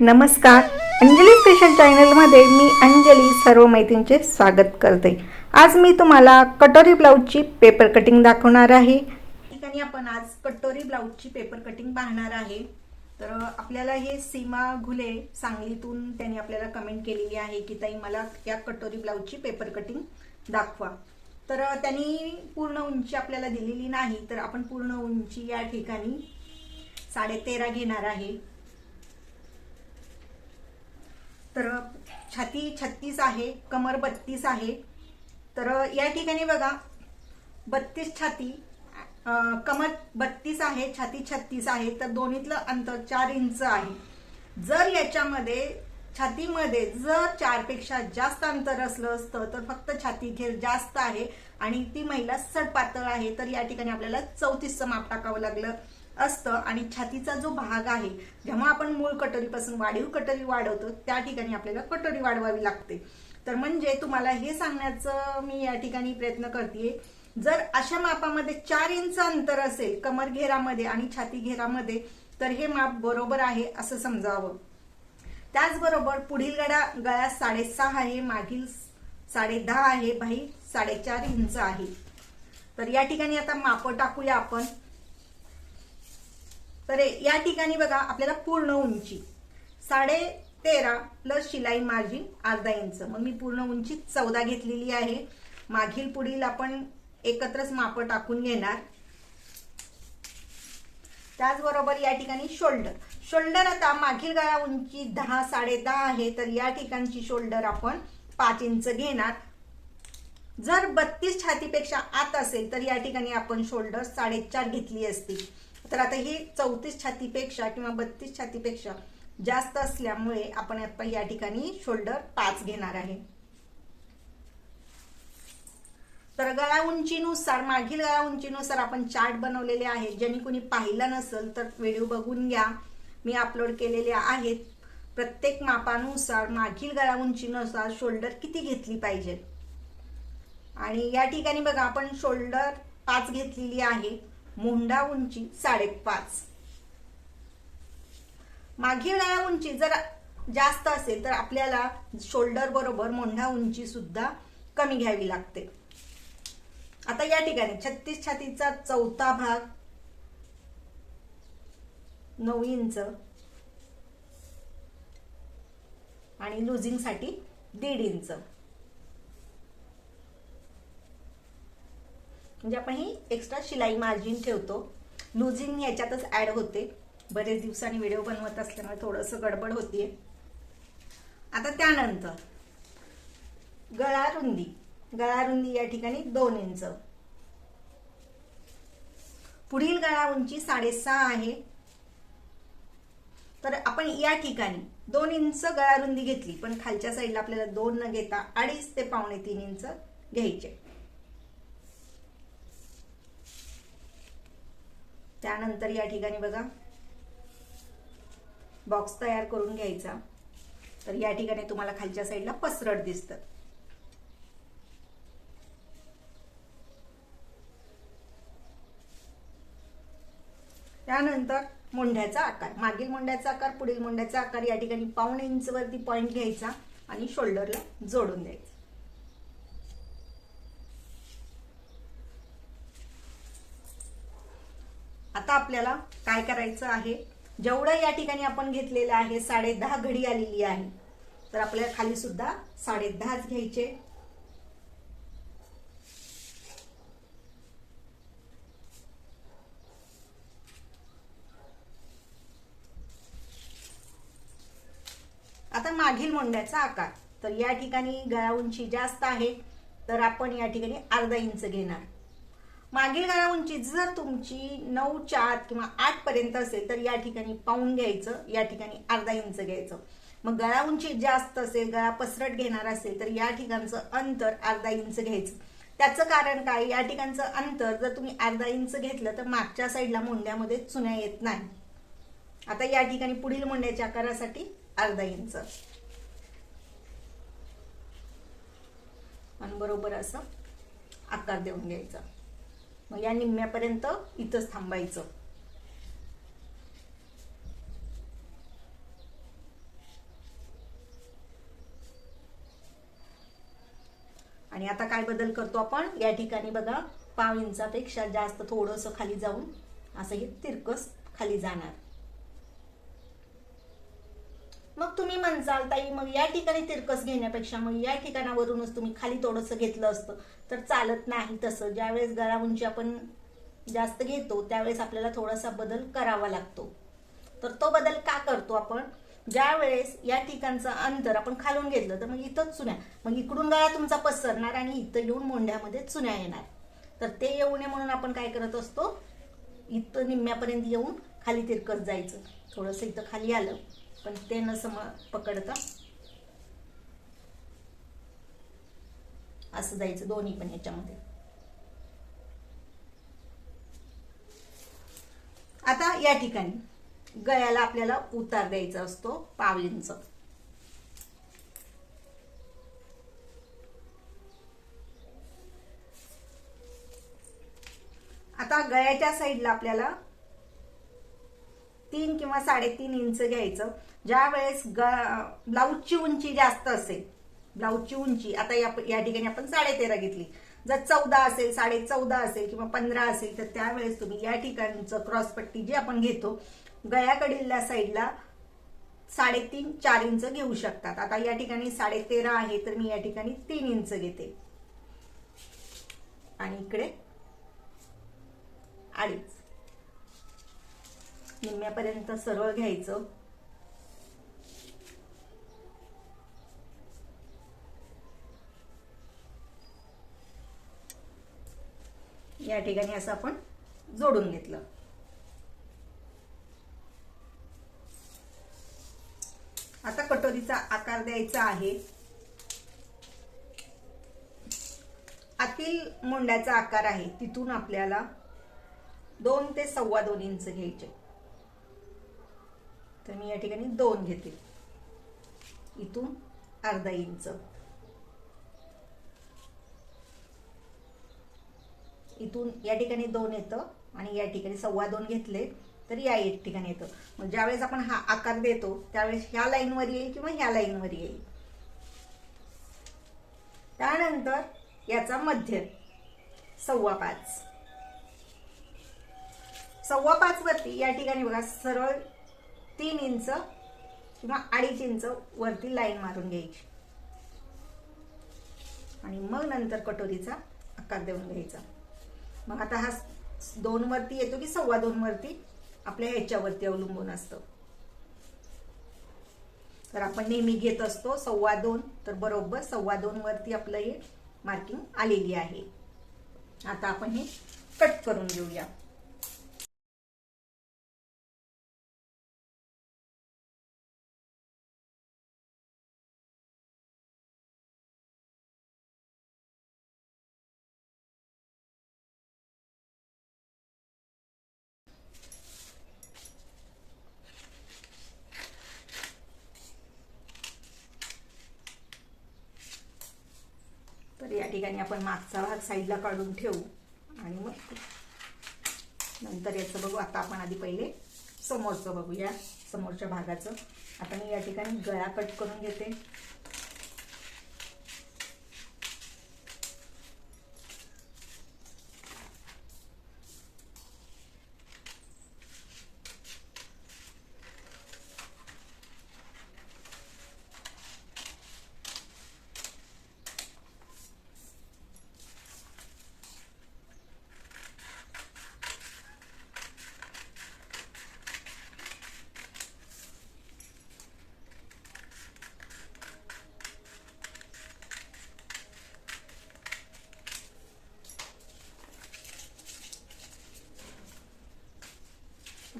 नमस्कार. अंजली स्पेशल चॅनलमध्ये मी अंजली सर्व मैत्रींचे स्वागत करते. आज मी तुम्हाला कटोरी ब्लाऊजची पेपर कटिंग दाखवणार आहे. ठिकाणी आपण आज कटोरी ब्लाऊजची पेपर कटिंग पाहणार आहे. तर आपल्याला हे सीमा घुले सांगलीतून त्यांनी आपल्याला कमेंट केलेली आहे की ताई मला या कटोरी ब्लाऊजची पेपर कटिंग दाखवा. तर त्यांनी पूर्ण उंची आपल्याला दिलेली नाही तर आपण पूर्ण उंची या ठिकाणी साडे तेरा घेणार आहे. तर छाती छत्तीस आहे कमर बत्तीस आहे. तर या ठिकाणी बघा बत्तीस छाती कमर बत्तीस आहे छाती छत्तीस आहे तर दोन्हीतलं अंतर चार इंच आहे. जर याच्यामध्ये छातीमध्ये जर चारपेक्षा जास्त अंतर असलं असतं तर फक्त छाती घेर जास्त आहे आणि ती महिला सडपातळ आहे तर या ठिकाणी आपल्याला चौतीसचं माप टाकावं लागलं. असतं आणि छातीचा जो भाग आहे जेव्हा आपण मूळ कटोरीपासून वाढीव कटोरी वाढवतो त्या ठिकाणी आपल्याला कटोरी वाढवावी लागते. तर म्हणजे तुम्हाला हे सांगण्याचं मी या ठिकाणी प्रयत्न करते जर अशा मापामध्ये चार इंच अंतर असेल कमर घेरामध्ये आणि छाती घेरामध्ये तर हे माप बरोबर आहे असं समजावं. त्याचबरोबर पुढील गळा गळ्यात साडेसहा आहे मागील साडे दहा आहे बाही साडेचार इंच आहे. तर या ठिकाणी आता माप टाकूया आपण. तर या ठिकाणी बघा आपल्याला पूर्ण उंची. साडे तेरा प्लस शिलाई मार्जिन अर्धा इंच. मग मी पूर्ण उंची चौदा घेतलेली आहे. मागील पुढील आपण एकत्रच माप टाकून घेणार. त्याचबरोबर या ठिकाणी शोल्डर शोल्डर आता मागील गळा उंची दहा साडे दहा आहे. तर या ठिकाणची शोल्डर आपण पाच इंच घेणार. जर बत्तीस छातीपेक्षा आत असेल तर या ठिकाणी आपण शोल्डर साडेचार घेतली असती. तर आता ही चौतीस छातीपेक्षा किंवा बत्तीस छातीपेक्षा जास्त असल्यामुळे आपण आता या ठिकाणी शोल्डर पाच घेणार आहे. तर गळा उंचीनुसार मागील गळा उंचीनुसार आपण चार्ट बनवलेले आहेत. ज्यांनी कोणी पाहिलं नसेल तर व्हिडिओ बघून घ्या. मी अपलोड केलेले आहेत. प्रत्येक मापानुसार मागील गळा उंचीनुसार शोल्डर किती घेतली पाहिजे? आणि या ठिकाणी बघा आपण शोल्डर पाच घेतलेली आहे. मुंडा उंची साडेपाच. मागील गळा उंची जर जास्त असेल तर आपल्याला शोल्डर बरोबर मोंढा उंची सुद्धा कमी घ्यावी लागते. आता या ठिकाणी छत्तीस छातीचा चौथा भाग नऊ इंच आणि लुझिंगसाठी दीड इंच. म्हणजे आपण ही एक्स्ट्रा शिलाई मार्जिन ठेवतो. लुझिंग याच्यातच ऍड होते. बरेच दिवसांनी व्हिडिओ बनवत असल्यामुळे थोडंसं गडबड होतीये. आता त्यानंतर गळा रुंदी. गळा रुंदी या ठिकाणी दोन इंच. पुढील गळा उंची साडेसहा आहे. तर आपण या ठिकाणी दोन इंच गळा रुंदी घेतली पण खालच्या साईडला आपल्याला दोन न घेता अडीच ते पावणे तीन इंच घ्यायचे. त्यानंतर या ठिकाणी बघा. बॉक्स तयार करून घ्यायचा. तर या ठिकाणी तुम्हाला खालच्या साईडला पसरट दिसतं. त्यानंतर मुंड्याचा आकार. मागील मुंड्याचा आकार पुढील मुंड्याचा आकार या ठिकाणी पाऊण इंच वरती पॉइंट घ्यायचा आणि शोल्डरला जोडून द्यायचा. आता आपल्याला काय करायचं आहे? जेवढं या ठिकाणी आपण घेतलेलं आहे साडे दहा घडी आलेली आहे तर आपल्याला खाली सुद्धा साडे दहाच घ्यायचे. आता मागील मोंड्याचा आकार. तर या ठिकाणी गळा उंची जास्त आहे तर आपण या ठिकाणी अर्धा इंच घेणार. मागील गळा उंची जर तुमची नऊ चार किंवा आठ पर्यंत असेल तर या ठिकाणी पाऊन घ्यायचं या ठिकाणी अर्धा इंच घ्यायचं. मग गळा उंची जास्त असेल गळा पसरट घेणार असेल तर या ठिकाणचं अंतर अर्धा इंच घ्यायचं. त्याचं कारण काय? या ठिकाणचं अंतर जर तुम्ही अर्धा इंच घेतलं तर मागच्या साईडला मुंड्यामध्ये चुन्या येत नाही. आता या ठिकाणी पुढील मुंड्याच्या आकारासाठी अर्धा इंच. आणि बरोबर असं आकार देऊन घ्यायचा. मग या निम्म्यापर्यंत इथंच थांबायचं. आणि आता काय बदल करतो आपण? या ठिकाणी बघा पाव इंचापेक्षा जास्त थोडंसं खाली जाऊन असं हे तिरकस खाली जाणार. तुम्ही ताई मग या ठिकाणी तिरकस घेण्यापेक्षा मग या ठिकाणावरूनच तुम्ही खाली थोडंसं घेतलं असतं. तर चालत नाही तसं. ज्यावेळेस गळा उंची आपण जास्त घेतो त्यावेळेस आपल्याला थोडासा बदल करावा लागतो. तर तो बदल का करतो आपण? ज्या वेळेस या ठिकाणचं अंतर आपण खालून घेतलं तर मग इथंच चुन्या. मग इकडून गळा तुमचा पसरणार आणि इथं येऊन मोंढ्यामध्ये चुन्या येणार. तर ते येऊ नये म्हणून आपण काय करत असतो? इथं निम्म्यापर्यंत येऊन खाली तिरकत जायचं. थोडंसं इथं खाली आलं. पण ते न सम पकडता असं जायचं दोन्ही पण याच्यामध्ये. आता या ठिकाणी गळ्याला आपल्याला उतार द्यायचा असतो पाव आता गळ्याच्या साईडला आपल्याला तीन किंवा साडेतीन इंच घ्यायचं. ज्या वेळेस ब्लाऊजची उंची जास्त असेल ब्लाऊजची उंची आता या ठिकाणी आपण साडे तेरा घेतली. जर चौदा असेल साडे चौदा असेल किंवा पंधरा असेल तर त्यावेळेस तुम्ही या ठिकाणचं क्रॉसपट्टी जी आपण घेतो गळ्याकडील साईडला साडेतीन चार इंच घेऊ शकतात. आता या ठिकाणी साडे तेरा आहे तर मी या ठिकाणी तीन इंच घेते. आणि इकडे अडीच. निम्म्यापर्यंत सरळ घ्यायचं. या ठिकाणी असं आपण जोडून घेतलं. आता कटोरीचा आकार द्यायचा आहे. आतील मोंड्याचा आकार आहे तिथून आपल्याला दोन ते सव्वा दोन इंच घ्यायचे. तर मी या ठिकाणी दोन घेते. इथून अर्धा इंच. इथून या ठिकाणी दोन येतं आणि या ठिकाणी सव्वा दोन घेतले तर या एक ठिकाणी येतं. मग ज्यावेळेस आपण हा आकार देतो त्यावेळेस ह्या लाईनवर येईल किंवा ह्या लाईनवर येईल. त्यानंतर याचा मध्य सव्वा पाच. सव्वा पाच वरती या ठिकाणी बघा सरळ तीन इंच किंवा अडीच इंच वरती लाईन मारून घ्यायची. आणि मग नंतर कटोरीचा आकार देऊन घ्यायचा. मग आता हा दोन वरती येतो की सव्वा दोन वरती? आपल्या ह्याच्यावरती अवलंबून असतं. तर आपण नेहमी घेत असतो सव्वा दोन तर बरोबर सव्वा दोन वरती आपलं हे मार्किंग आलेली आहे. आता आपण हे कट करून घेऊया तर या ठिकाणी आपण मागचा भाग साईडला काढून ठेवू. आणि मग नंतर याचं बघू. आता आपण आधी पहिले समोरचं बघूया समोरच्या भागाचं. आता मी या ठिकाणी गळा कट करून घेते.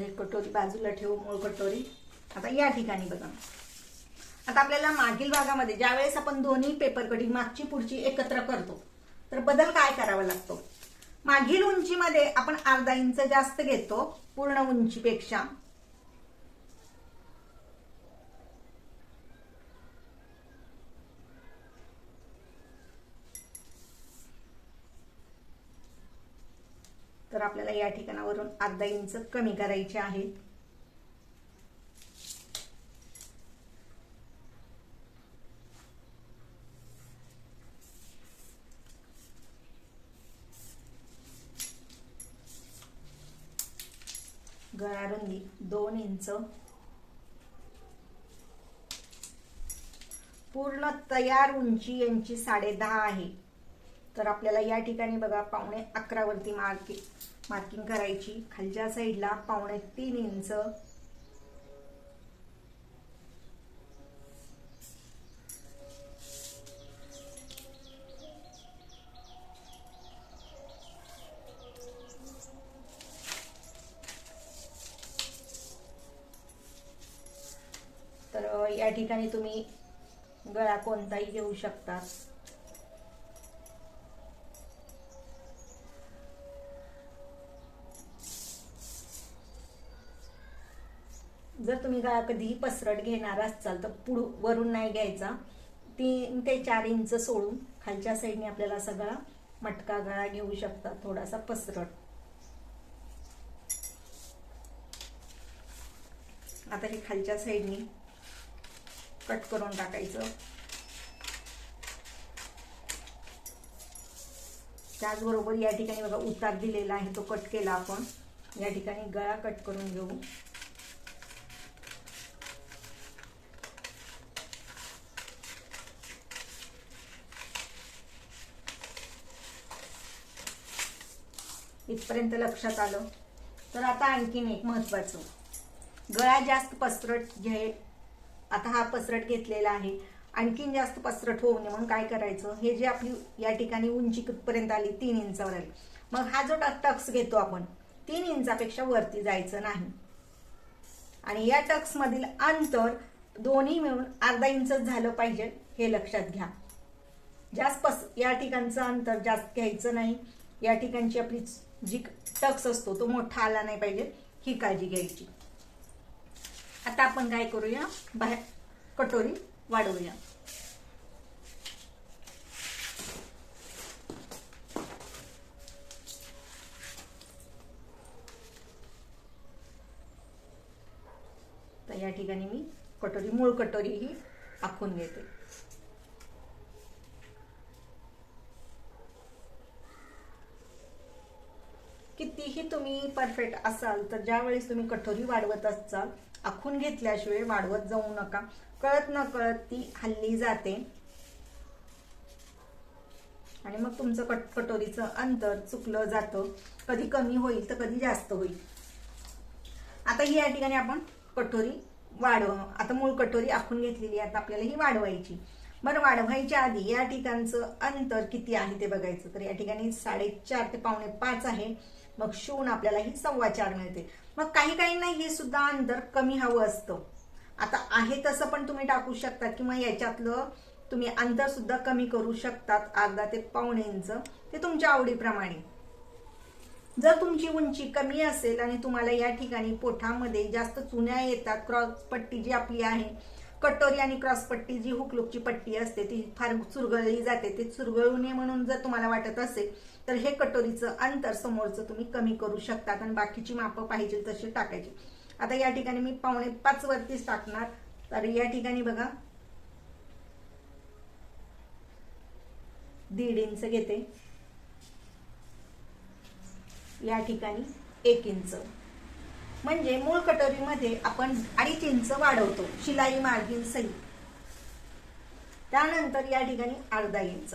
तर कटोरी बाजूला ठेवू मूळ कटोरी. आता या ठिकाणी बघा. आता आपल्याला मागील भागामध्ये ज्यावेळेस आपण दोन्ही पेपर कटिंग मागची पुढची एकत्र करतो तर बदल काय करावा लागतो? मागील उंचीमध्ये आपण अर्धा इंच जास्त घेतो पूर्ण उंचीपेक्षा. तर आपल्याला या ठिकाणावरून अर्धा इंच कमी करायचे आहे. गळारुंदी दोन इंच. पूर्ण तयार उंची यांची साडे दहा आहे. तर आपल्याला या ठिकाणी बघा पावणे अकरावरती मार्किंग मार्किंग करायची. खालच्या साईडला पावणे तीन इंच. तर या ठिकाणी तुम्ही गळा कोणताही घेऊ शकता. जर कधीही पसरट घेणार असाल तर पुढ वरून नाही घ्यायचा. तीन ते चार इंच सोडून खालच्या साईडने आपल्याला सगळा मटका गळा घेऊ शकता थोडासा पसरट. आता हे खालच्या साईडने कट करून टाकायचं. त्याचबरोबर या ठिकाणी बघा उतार दिलेला आहे तो कट केला आपण. या ठिकाणी गळा कट करून घेऊ. इथपर्यंत लक्षात आलं. तर आता आणखीन एक महत्वाचं गळा जास्त पसरट घे आता हा पसरट घेतलेला आहे. आणखीन जास्त पसरट होऊ नये म्हणून काय करायचं? हे जे आपली या ठिकाणी उंची कुठपर्यंत आली? तीन इंचावर आली. मग हा जो टक्स घेतो आपण तीन इंचापेक्षा वरती जायचं नाही. आणि या टक्स मधील अंतर दोन्ही मिळून अर्धा इंच झालं पाहिजे हे लक्षात घ्या. जास्त पस या ठिकाणचं अंतर जास्त घ्यायचं नाही. या ठिकाणची आपली जी टक्स असतो तो मोठा आला नाही पाहिजे ही काळजी घ्यायची. आता आपण काय करूया? बाहेर कटोरी वाढवूया. तर या ठिकाणी मी कटोरी मूळ कटोरी ही आखून घेते. तुम्ही परफेक्ट असाल तर ज्या वेळेस तुम्ही कठोरी वाढवत असाल आखून घेतल्याशिवाय वाढवत जाऊ नका. कळत न कळत ती हल्ली जाते. आणि मग तुमचं कट कटोरीचं अंतर चुकलं जातं. कधी कमी होईल तर कधी जास्त होईल. आता ही या ठिकाणी आपण कटोरी वाढव आता मूळ कटोरी आखून घेतलेली आहे आता आपल्याला ही वाढवायची. बरं वाढवायच्या आधी या ठिकाणचं अंतर किती आहे ते बघायचं. तर या ठिकाणी साडेचार ते पावणे पाच आहे. मग शिवून आपल्याला ही सव्वा चार मिळते. मग काही काहींना हे सुद्धा अंतर कमी हवं असतं. आता आहे तसं पण तुम्ही टाकू शकता किंवा याच्यातलं तुम्ही अंतर सुद्धा कमी करू शकतात. अर्धा ते पावणे इंच. ते तुमच्या आवडीप्रमाणे. जर तुमची उंची कमी असेल आणि तुम्हाला या ठिकाणी पोठामध्ये जास्त चुन्या येतात क्रॉस पट्टी जी आपली आहे कटोरी आणि क्रॉस पट्टी जी हुकलुकची पट्टी असते ती फार चुरगळली जाते. ती चुरगळू नये म्हणून जर तुम्हाला वाटत असेल तर हे कटोरीचं अंतर समोरचं तुम्ही कमी करू शकता आणि बाकीची मापं पाहिजे तशी टाकायची. आता या ठिकाणी मी पावणे पाच वरतीच टाकणार. तर या ठिकाणी बघा. दीड इंच घेते. या ठिकाणी एक इंच. म्हणजे मूळ कटोरीमध्ये आपण अडीच इंच वाढवतो शिलाई मार्जिन सही. त्यानंतर या ठिकाणी अर्धा इंच.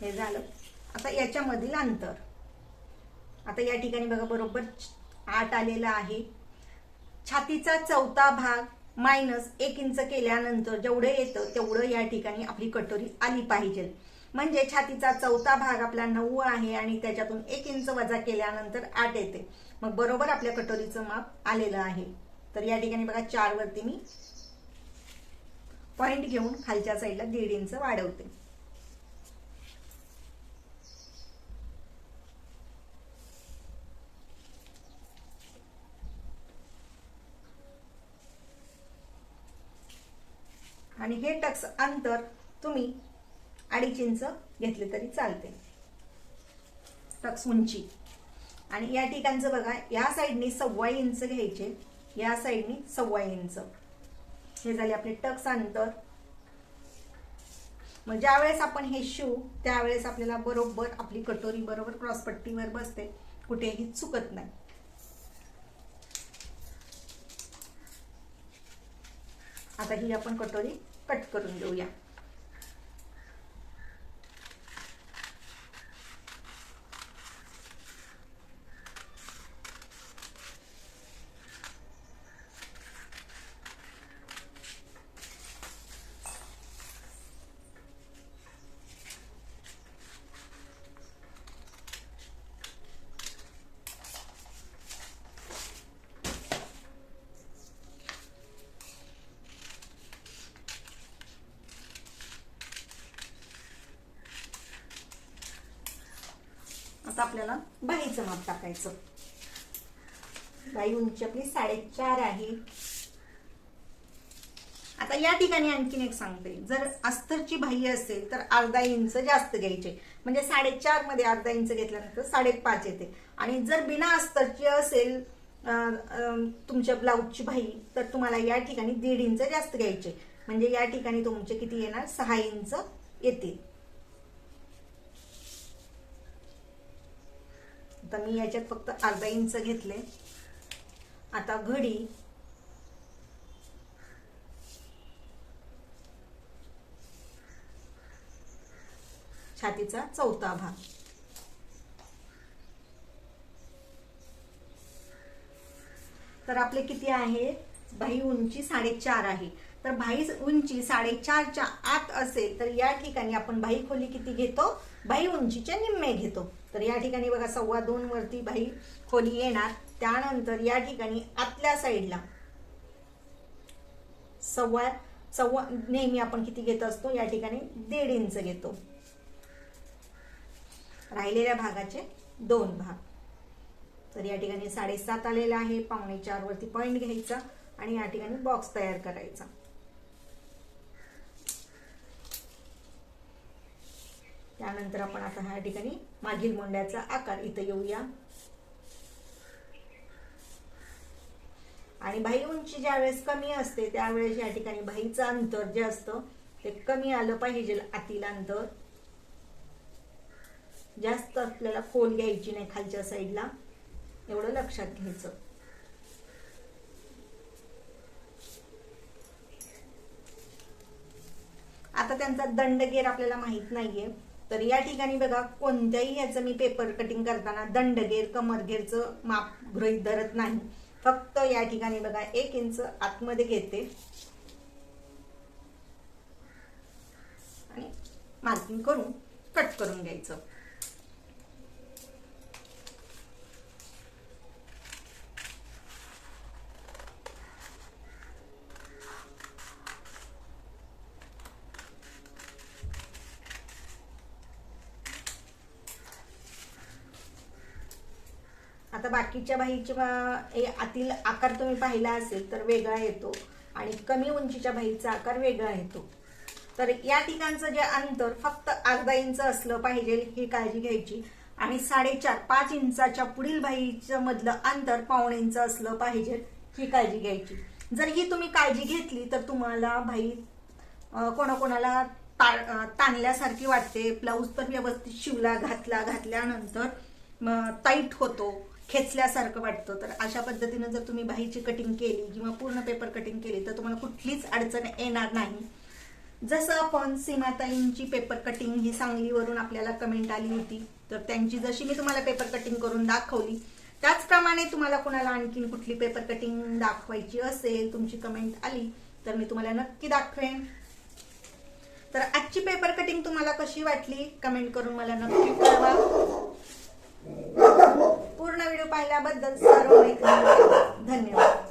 हे झालं. आता याच्यामधील अंतर. आता या ठिकाणी बघा बरोबर आठ आलेला आहे. छातीचा चौथा भाग मायनस एक इंच केल्यानंतर जेवढं येतं तेवढं या ठिकाणी आपली कटोरी आली पाहिजे. म्हणजे छातीचा चौथा भाग आपला नऊ आहे आणि त्याच्यातून एक इंच वजा केल्यानंतर आठ येते. मग बरोबर आपल्या कटोरीचं माप आलेलं आहे. तर या ठिकाणी बघा चार वरती मी पॉइंट घेऊन खालच्या साईडला दीड इंच वाढवते. आणि हे टक्स अंतर तुम्ही अडीच इंच घेतले तरी चालते. टक्स उंची. आणि या ठिकाणचं बघा या साईडनी सव्वा इंच घ्यायचे या साईडनी सव्वा इंच. हे झाले आपले टक्स अंतर. मग ज्या वेळेस आपण हे शिवू त्यावेळेस आपल्याला बरोबर आपली कटोरी बरोबर क्रॉसपट्टीवर बसते कुठेही चुकत नाही. आता ही आपण कटोरी कट करून घेऊया आता आपल्याला बाहीचं माप टाकायचं. बाई उंची आपली साडेचार आहे. आता या ठिकाणी आणखीन एक सांगते. जर अस्तरची बाही असेल तर अर्धा इंच जास्त घ्यायचे. म्हणजे साडेचारमध्ये अर्धा इंच घेतल्यानंतर साडेपाच येते. आणि जर बिना अस्तरची असेल तुमच्या ब्लाऊजची बाही तर तुम्हाला या ठिकाणी दीड इंच जास्त घ्यायचे. म्हणजे या ठिकाणी तुमचे किती येणार? सहा इंच येतील. आता मी याच्यात फक्त अर्धा इंच घेतले. आता घडी. छातीचा चौथा भाग. तर आपले किती आहे? भाई उंची साडेचार आहे. तर भाई उंची साडेचारच्या आत असेल तर या ठिकाणी आपण भाई खोली किती घेतो? बाई उंचीचे निम्मे घेतो. तर या ठिकाणी बघा सव्वा दोन वरती बाही खोली येणार. त्यानंतर या ठिकाणी आतल्या साईडला सव्वा सव्वा नेहमी आपण किती घेत असतो? या ठिकाणी दीड इंच घेतो. राहिलेल्या भागाचे दोन भाग. तर या ठिकाणी साडेसात आलेला आहे. पावणे चार वरती घ्यायचा आणि या ठिकाणी बॉक्स तयार करायचा. त्यानंतर आपण आता ह्या ठिकाणी मागील मुंड्याचा आकार इथं येऊया. आणि बाही उंची ज्यावेळेस कमी असते त्यावेळेस या ठिकाणी बाहीचं अंतर जे असतं ते कमी आलं पाहिजे आतील अंतर. जास्त आपल्याला खोल घ्यायची नाही खालच्या साईडला. एवढं लक्षात घ्यायचं. आता त्यांचा दंडगेर आपल्याला माहीत नाहीये. तर या ठिकाणी बघा कोणत्याही याचं मी पेपर कटिंग करताना दंडगेर कमरगेरचं माप गृहीत धरत नाही. फक्त या ठिकाणी बघा एक इंच आतमध्ये घेते. आणि मार्किंग करून कट करून घ्यायचं. आता बाकीच्या बाहीच्या आतील आकार तुम्ही पाहिला असेल तर वेगळा येतो. आणि कमी उंचीच्या बाहीचा आकार वेगळा येतो. तर या ठिकाणचं जे अंतर फक्त अर्धा इंच असलं पाहिजे ही काळजी घ्यायची. आणि साडेचार पाच इंचाच्या पुढील बाहीचं मधलं अंतर पावणे इंच असलं पाहिजे ही काळजी घ्यायची. जर ही तुम्ही काळजी घेतली तर तुम्हाला बाई कोणाकोणाला ता- ताणल्यासारखी वाटते. ब्लाऊज तर व्यवस्थित शिवला घातला घातल्यानंतर टाईट होतो. खेचल्यासारखं वाटतं. तर अशा पद्धतीनं जर तुम्ही बाहीची कटिंग केली किंवा पूर्ण पेपर कटिंग केली तर तुम्हाला कुठलीच अडचण येणार नाही. जसं आपण सीमाताईंची पेपर कटिंग ही सांगलीवरून आपल्याला कमेंट आली होती तर त्यांची जशी मी तुम्हाला पेपर कटिंग करून दाखवली त्याचप्रमाणे तुम्हाला कुणाला आणखीन कुठली पेपर कटिंग दाखवायची असेल तुमची कमेंट आली तर मी तुम्हाला नक्की दाखवेन. तर आजची पेपर कटिंग तुम्हाला कशी वाटली? कमेंट करून मला नक्की कळवा. पूर्ण व्हिडिओ पाहिल्याबद्दल सर्व धन्यवाद.